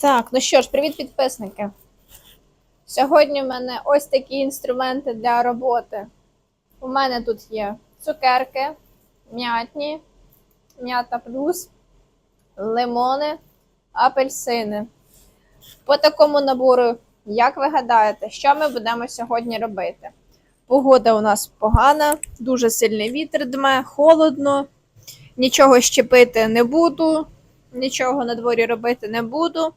Так, ну що ж, привіт, підписники. Сьогодні в мене ось такі інструменти для роботи. У мене тут є цукерки, м'ятні, м'ята плюс, лимони, апельсини. По такому набору, як ви гадаєте, що ми будемо сьогодні робити? Погода у нас погана, дуже сильний вітер дме, холодно, нічого щепити не буду, нічого на дворі робити не буду.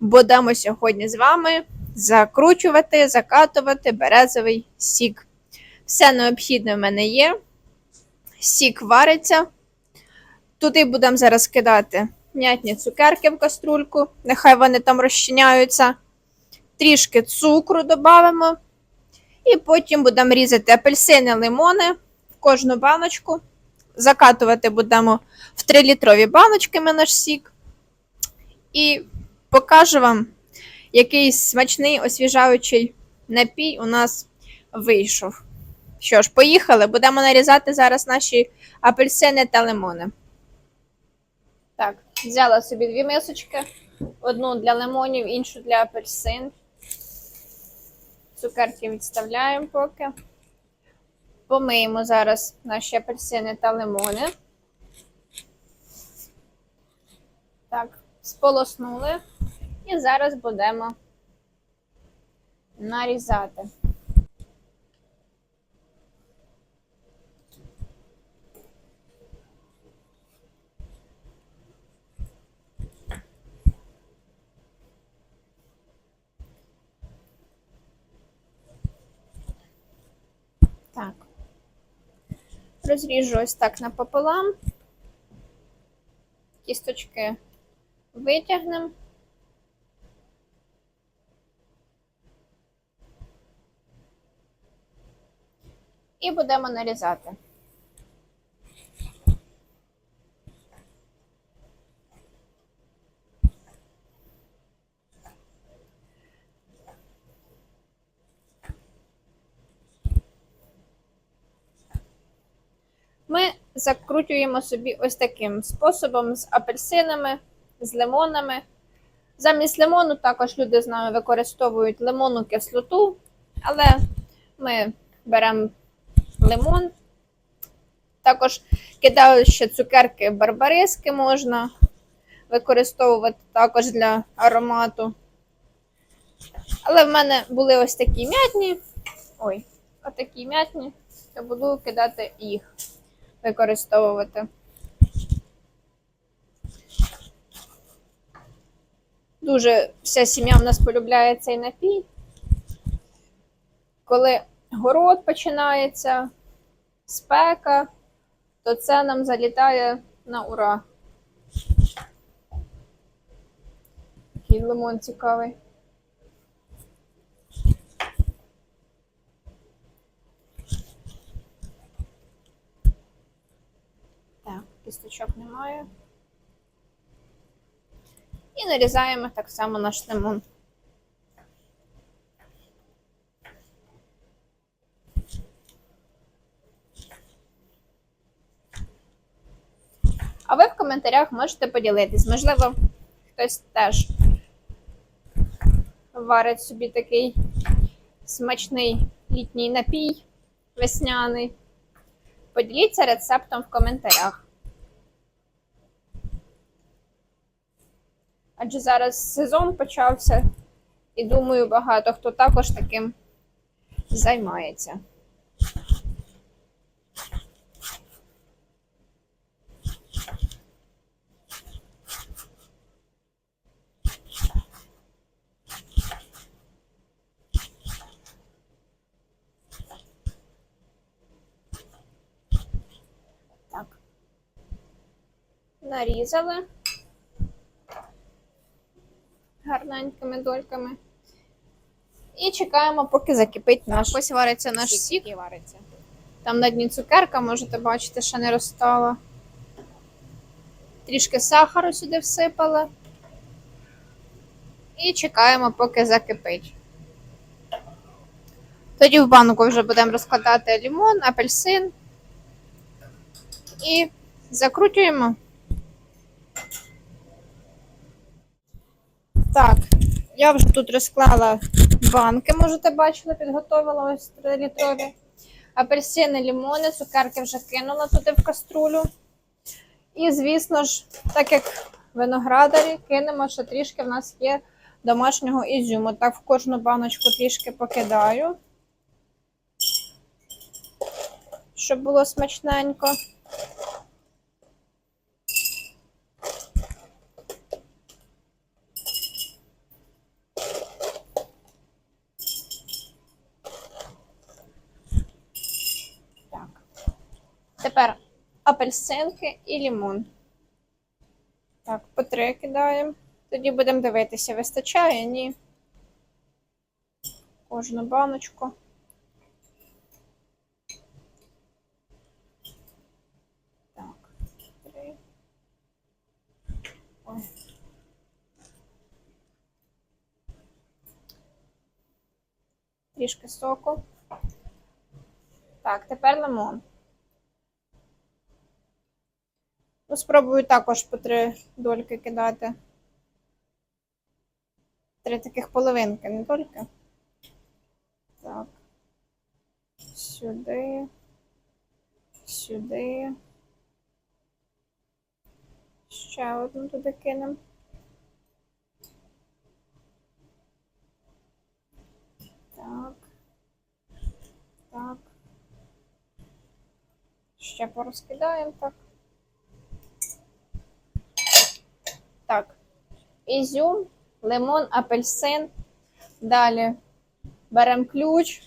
Будемо сьогодні з вами закручувати, закатувати березовий сік. Все необхідне в мене є. Сік вариться. Туди будемо зараз кидати м'ятні цукерки в каструльку, нехай вони там розчиняються. Трішки цукру додамо. І потім будемо різати апельсини, лимони в кожну баночку. Закатувати будемо в 3-літрові баночки ми наш сік. І покажу вам, який смачний освіжаючий напій у нас вийшов. Що ж, поїхали, будемо нарізати зараз наші апельсини та лимони. Так, взяла собі дві мисочки: одну для лимонів, іншу для апельсин. Цукерки відставляємо поки. Помиємо зараз наші апельсини та лимони. Так, сполоснули. І зараз будемо нарізати. Так. Розріжу ось так напополам. Кісточки витягнемо. І будемо нарізати. Ми закручуємо собі ось таким способом з апельсинами, з лимонами. Замість лимону також люди знаю використовують лимонну кислоту, але ми беремо лимон. Також кидаю ще цукерки барбариски можна використовувати також для аромату. Але в мене були ось такі м'ятні. Ой, отакі м'ятні, то буду кидати їх, використовувати. Дуже вся сім'я в нас полюбляє цей напій. Коли город починається, спека, то це нам залітає на ура. Такий лимон цікавий. Так, кісточок немає. І нарізаємо так само наш лимон. А ви в коментарях можете поділитись. Можливо, хтось теж варить собі такий смачний літній напій весняний. Поділіться рецептом в коментарях. Адже зараз сезон почався, і думаю, багато хто також таким займається. Нарізали гарненькими дольками. І чекаємо, поки закипить наш. Ось вариться наш сік. вариться. Там на дні цукерка, можете бачити, ще не розстала. Трішки сахару сюди всипали. І чекаємо, поки закипить. Тоді в банку вже будемо розкладати лимон, апельсин і закручуємо. Так, я вже тут розклала банки, можете бачили, підготовила ось 3 літрові. Апельсини, лімони, цукерки вже кинула туди в каструлю. І, звісно ж, так як виноградарі, кинемо, що трішки в нас є домашнього ізюму. Так, в кожну баночку трішки покидаю, щоб було смачненько. Тепер апельсинки і лімон. Так, по три кидаємо. Тоді будемо дивитися, вистачає, ні. Кожну баночку. Так, три. Ой. Трішки соку. Так, тепер лимон. Ну, спробую також по три дольки кидати. Три таких половинки, не дольки. Так. Сюди. Сюди. Ще одну туди кинемо. Так. Так. Ще порозкидаємо так. Так. Ізюм, лимон, апельсин. Далі беремо ключ,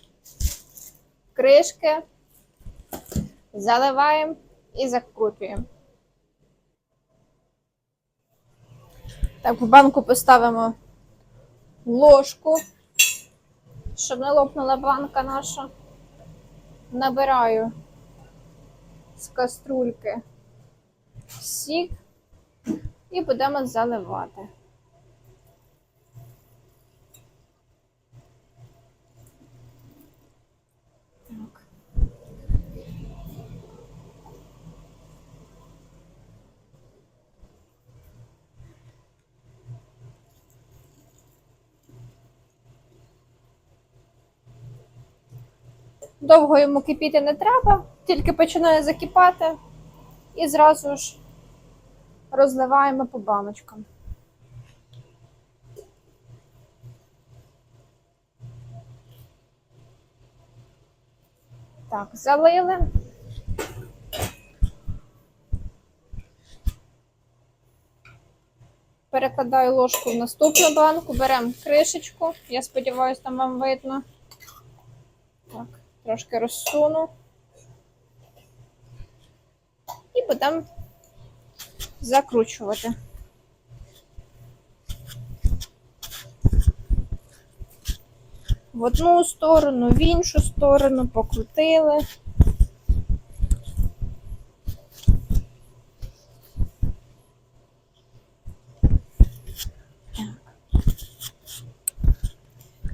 кришки, заливаємо і закрутуємо. Так, в банку поставимо ложку, щоб не лопнула банка наша. Набираю з каструльки сік і будемо заливати. Довго йому кипіти не треба, тільки починає закипати і зразу ж розливаємо по баночкам. Так, залили. Перекладаю ложку в наступну банку, беремо кришечку. Я сподіваюся, там вам видно. Так, трошки розсуну. І будемо закручувати. В одну сторону, в іншу сторону покрутили.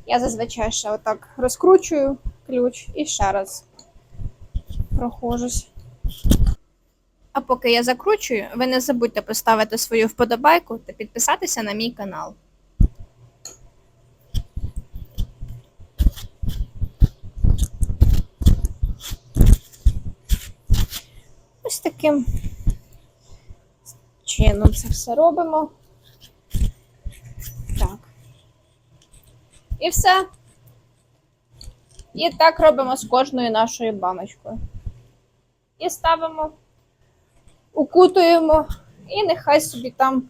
Я зазвичай ще отак розкручую ключ і ще раз прохожусь. А поки я закручую, ви не забудьте поставити свою вподобайку та підписатися на мій канал. Ось таким чином це все робимо. Так. І все. І так робимо з кожною нашою баночкою. І ставимо укутуємо, і нехай собі там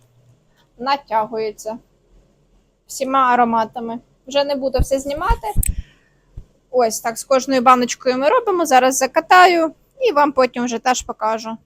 натягується всіма ароматами. Вже не буду все знімати. Ось так з кожною баночкою ми робимо. Зараз закатаю і вам потім вже теж покажу.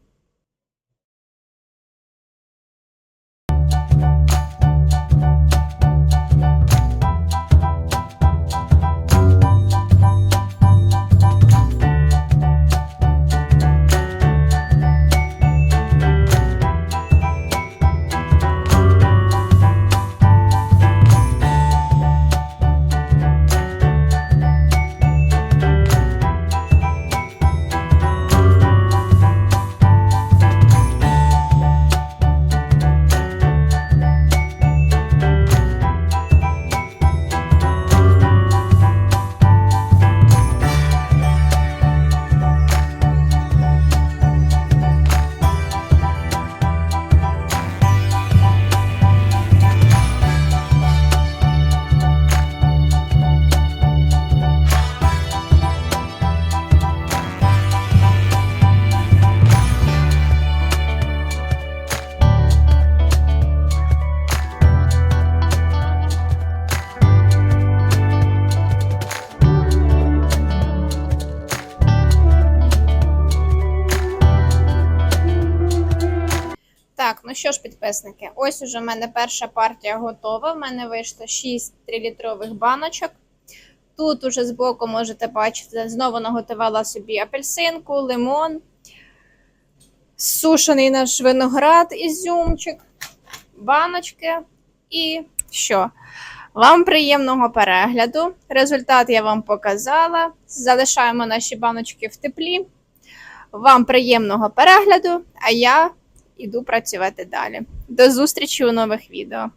Що ж, підписники, ось уже в мене перша партія готова. В мене вийшло 6 3-літрових баночок. Тут уже збоку можете бачити, знову наготувала собі апельсинку, лимон, сушений наш виноград, ізюмчик, баночки. І що? Вам приємного перегляду. Результат я вам показала. Залишаємо наші баночки в теплі. Вам приємного перегляду, а я іду працювати далі. До зустрічі у нових відео.